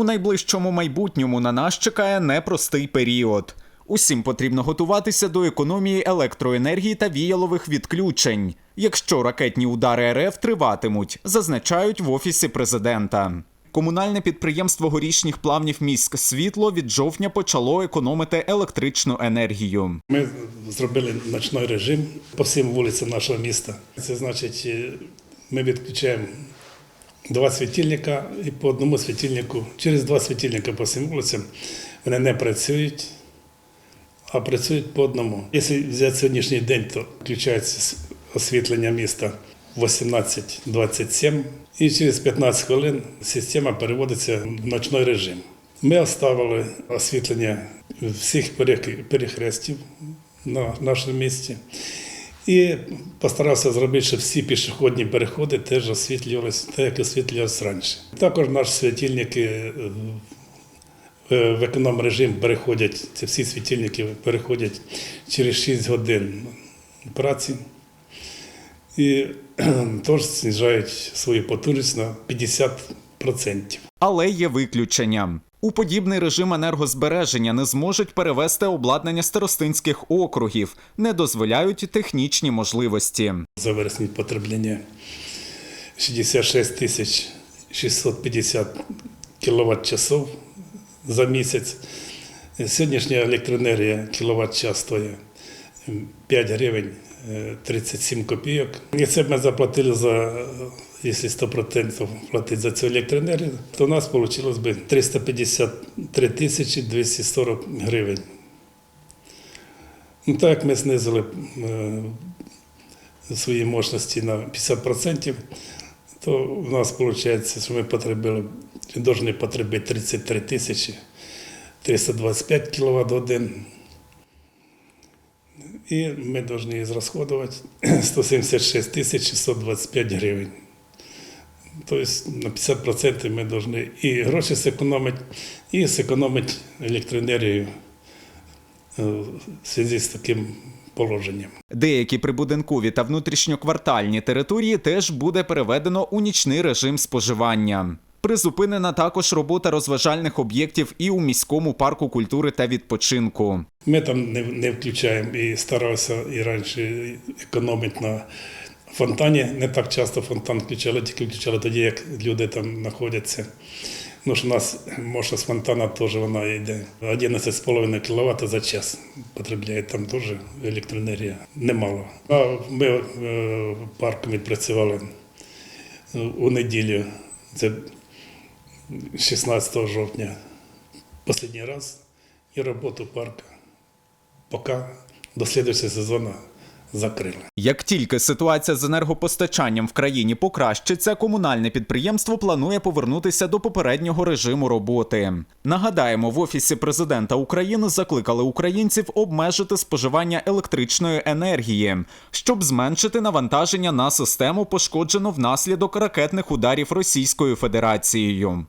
У найближчому майбутньому на нас чекає непростий період. Усім потрібно готуватися до економії електроенергії та віялових відключень, якщо ракетні удари РФ триватимуть, зазначають в офісі президента. Комунальне підприємство горішніх плавнів міськ світло від жовтня почало економити електричну енергію. Ми зробили ночний режим по всім вулицям нашого міста. Це значить, е, ми відключаємо два світильника і по одному світильнику, через два світильника по всім вулицям вони не працюють, а працюють по одному. Якщо взяти сьогоднішній день, то включається освітлення міста в 18.27 і через 15 хвилин система переводиться в ночний режим. Ми оставили освітлення всіх перехрестів на нашому місті. І постарався зробити, щоб всі пішохідні переходи теж освітлювалися, так як освітлювалися раніше. Також наші світильники е, в в економ режим переходять, ці всі світильники переходять через 6 годин праці і теж знижають свою потужність на 50%. Але є виключення. У подібний режим енергозбереження не зможуть перевести обладнання старостинських округів, не дозволяють технічні можливості. За вересень потреблення 66 тисяч 650 кВт часов за місяць. Сьогоднішня електроенергія кіловат час стоїть 5 гривень 37 копійок. І це ми заплатили за, якщо 100% платити за цю електроенергію, то у нас вийшло б 353 тисячі 240 гривень. Ну, так ми знизили е, свої мощності на 50%, то в нас виходить, що ми потребили, повинні потребити 33 тисячі 325 кВт годин. І ми повинні зрозходувати 176 тисяч 625 гривень. Тобто на 50% ми повинні і гроші зекономити, і зекономити електроенергію е, в зв'язку з таким положенням. Деякі прибудинкові та внутрішньоквартальні території теж буде переведено у нічний режим споживання. Призупинена також робота розважальних об'єктів і у міському парку культури та відпочинку. Ми там не, не включаємо і старалися і раніше економити на фонтані. Не так часто фонтан включали, тільки включали тоді, як люди там знаходяться. Ну ж у нас мощність фонтана теж вона йде 11,5 кВт за час потребляє там теж електроенергія немало. А ми е, парком відпрацювали е, у неділю, це 16 жовтня, останній раз і роботу парка поки до слідуючого сезону закрили. Як тільки ситуація з енергопостачанням в країні покращиться, комунальне підприємство планує повернутися до попереднього режиму роботи. Нагадаємо, в офісі президента України закликали українців обмежити споживання електричної енергії, щоб зменшити навантаження на систему, пошкоджену внаслідок ракетних ударів Російською Федерацією.